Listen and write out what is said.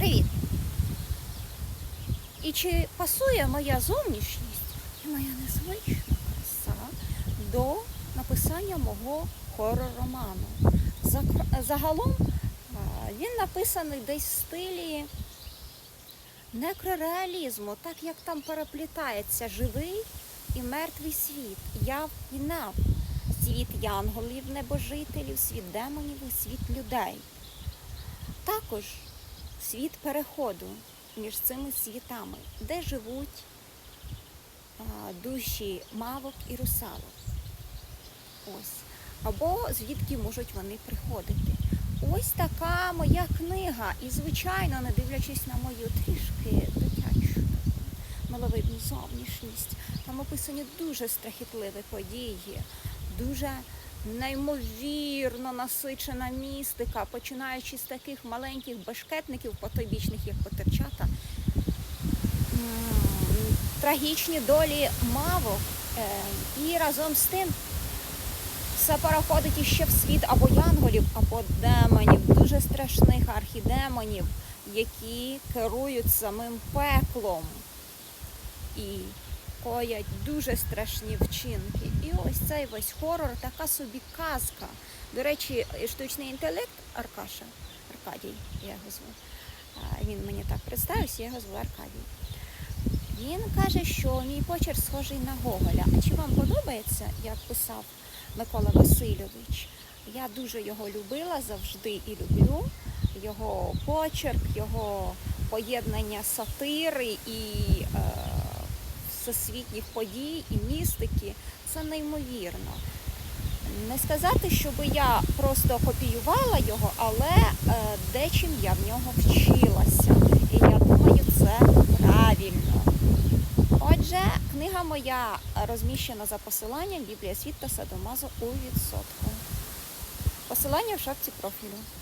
Привіт! І чи пасує моя зовнішність і моя незвична краса до написання мого хорор-роману? Загалом він написаний десь в стилі некрореалізму, так як там переплітається живий і мертвий світ, яв і нав, світ янголів, небожителів, світ демонів і світ людей. Також світ переходу між цими світами, де живуть душі мавок і русалок. Ось. Або звідки можуть вони приходити. Ось така моя книга. І, звичайно, не дивлячись на мою трішки дитячу миловидну зовнішність, там описані дуже страхітливі події, дуже неймовірно насичена містика, починаючи з таких маленьких башкетників, потойбічних, як потерчата, трагічні долі мавок, е, і разом з тим все переходить іще в світ або янголів, або демонів, дуже страшних архідемонів, які керують самим пеклом. І коять дуже страшні вчинки. І ось цей весь хорор, така собі казка. До речі, штучний інтелект Аркаша, Аркадій, я його зву. Він мені так представився, я його зву Аркадій. Він каже, що мій почерк схожий на Гоголя. А чи вам подобається, як писав Микола Васильович? Я дуже його любила завжди і люблю. Його почерк, його поєднання сатири і е, всесвітніх подій і містики це неймовірно. Не сказати, щоб я просто копіювала його, але е, дечим я в нього вчилася. І я думаю, це правильно. Отже, книга моя розміщена за посиланням Біблія світ та Садомазо у відсотку. Посилання в шапці профілю.